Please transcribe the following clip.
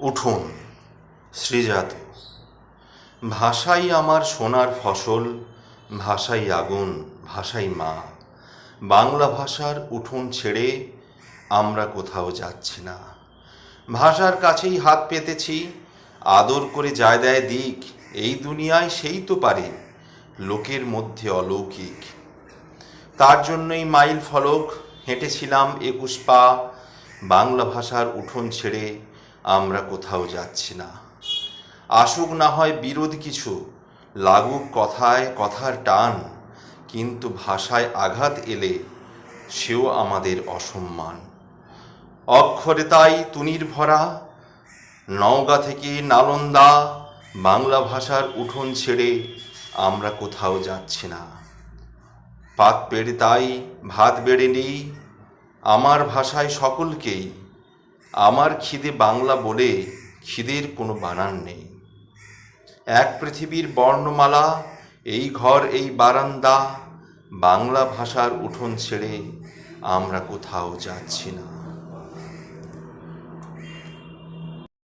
উঠুন শ্রীজাত ভাষাই আমার সোনার ফসল, ভাষাই আগুন, ভাষাই মা। বাংলা ভাষার উঠোন ছেড়ে, আমরা কোথাও যাচ্ছি না। ভাষার কাছেই হাত পেতেছি, আদর করে যায় দেয় দিক। এই দুনিয়ায় সেই তো পারে, লোকের মধ্যে অলৌকিক। তার জন্যই মাইল ফলক, হেঁটেছিলাম একুশ পা। বাংলা ভাষার উঠোন ছেড়ে আমরা কোথাও যাচ্ছি না। আসুক না হয় বিরোধ কিছু, লাগুক কথায় কথার টান, কিন্তু ভাষায় আঘাত এলে সেও আমাদের অসম্মান। অক্ষরে তাই তুনির ভরা, নওগাঁ থেকে নালন্দা, বাংলা ভাষার উঠোন ছেড়ে আমরা কোথাও যাচ্ছি না। পাত পেড়ে তাই ভাত বেড়ে নেই, আমার ভাষায় সকলকেই আমার খিদে বাংলা বলে খিদের কোনো বানান নেই। এক পৃথিবীর বর্ণমালা, এই ঘর, এই বারান্দা, বাংলা ভাষার উঠোন ছেড়ে আমরা কোথাও যাচ্ছি না।